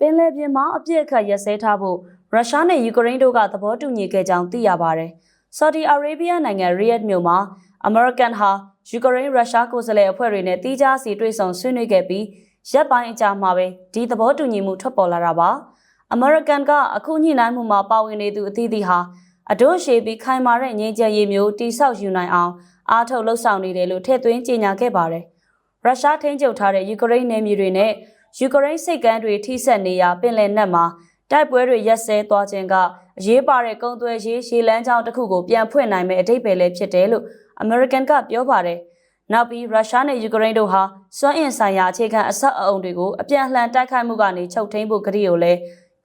ပင်လယ်ပြင်မှာအပြစ်အခတ်ရက်စဲထားဖို့ရုရှားနဲ့ယူကရိန်းတို့ကသဘောတူညီခဲ့ကြောင်းသိရပါတယ်။ဆော်ဒီအာရေဗျနိုင်ငံရီယက်မြို့မှာအမေရိကန်ဟာယူကရိန်းရုရှားကိုယ်စားလှယ်အဖွဲ့တွေနဲ့တီးခြားစီတွေ့ဆုံဆွေးနွေးခဲ့ပြီးရက်ပိုင်းအကြာမှာပဲဒီသဘောတူညီမှုထွက်ပေါ်လာတာပါ။အမေရိကန်ကအခုညှိနှိုင်းမှုမှာပါဝင်နေသူအသီးသီးဟာအဒို့ရှေပြီးခိုင်မာတဲ့ငြိမ်းချမ်းရေးမျိုးတိဆောက်ယူနိုင်အောင်အားထုတ်လှုပ်ဆောင်နေတယ်လို့ထည့်သွင်းကြေညာခဲ့ပါတယ်။ရုရှားထိန်းချုပ်ထားတဲ့ယူကရိန်းနယ်မြေတွေနဲ့ ယူကရိန်းစိတ်ကမ်းတွေထိစပ်နေရာပင်လယ်နက်မှာတိုက်ပွဲတွေရက်စဲသွားခြင်းကအရေးပါတဲ့ကုန်းသွယ်ရေးရှေလန်းချောင်းတစ်ခုကိုပြန်ဖွင့်နိုင်မဲ့အထိပ္ပယ်လည်းဖြစ်တယ်လို့အမေရိကန်ကပြောပါတယ်။နောက်ပြီးရုရှားနဲ့ယူကရိန်းတို့ဟာစွမ်းအင်ဆိုင်ရာအခြေခံအဆောက်အအုံတွေကိုအပြန်အလှန်တိုက်ခိုက်မှုကနေချုပ်ထိန်ဖို့ကတိကိုလည်း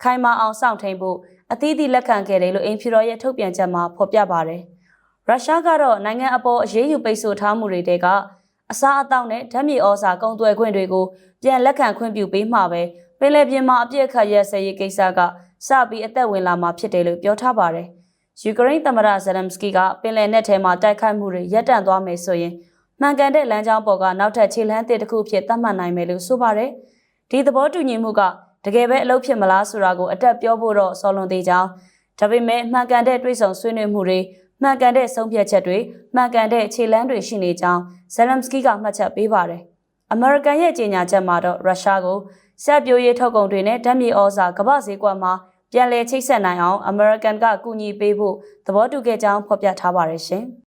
ခိုင်မာအောင်စောင့်ထိန်ဖို့အသီးသီးလက်ခံခဲ့တယ်လို့အင်ဖီရောရဲ့ထုတ်ပြန်ချက်မှာဖော်ပြပါတယ်။ရုရှားကတော့နိုင်ငံအပေါ်အရေးယူပိတ်ဆို့ထားမှုတွေတဲက အစားအသောက်နဲ့ဓာတ်မြေဩဇာကုန်သွယ်ခွင့်တွေကိုပြန်လက်ခံခွင့်ပြုပေးမှာပဲပင်လယ်ပြင်မှာအပြစ်အခတ်ရက်စဲရေးကိစ္စကစပြီးအသက်ဝင်လာမှာဖြစ်တယ်လို့ပြောထားပါတယ်။ယူကရိန်းသမ္မတဇယ်လမ်စကီကပင်လယ်နက်ထဲမှာတိုက်ခိုက်မှုတွေရပ်တန့်သွားမယ်ဆိုရင်မှန်ကန်တဲ့လမ်းကြောင်းပေါ်ကနောက်ထပ်ခြေလှမ်းတစ်ခုဖြစ်သတ်မှတ်နိုင်မယ်လို့ဆိုပါတယ်။ဒီသဘောတူညီမှုကတကယ်ပဲအလုပ်ဖြစ်မလားဆိုတာကိုအတက်ပြောဖို့တော့စောလွန်သေးကြောင်းဒါပေမဲ့မှန်ကန်တဲ့တွေးဆောင်ဆွေးနွေးမှုတွေ မှန်ကန်တဲ့ဆုံးဖြတ်ချက်တွေမှန်ကန်တဲ့ခြေလှမ်းတွေရှိနေကြောင်းဇယ်လမ်စကီကမှတ်ချက်ပေးပါတယ်။အမေရိကန်ရဲ့ကြေညာချက်မှာတော့ရုရှားကိုဆက်ပြိုးရေးထုတ်ကုန်တွေနဲ့ဓာတ်မြေဩဇာကမ္ဘာဈေးကွက်မှာပြန်လည်ချိတ်ဆက်နိုင်အောင်အမေရိကန်ကကူညီပေးဖို့သဘောတူခဲ့ကြောင်းဖော်ပြထားပါတယ်ရှင်။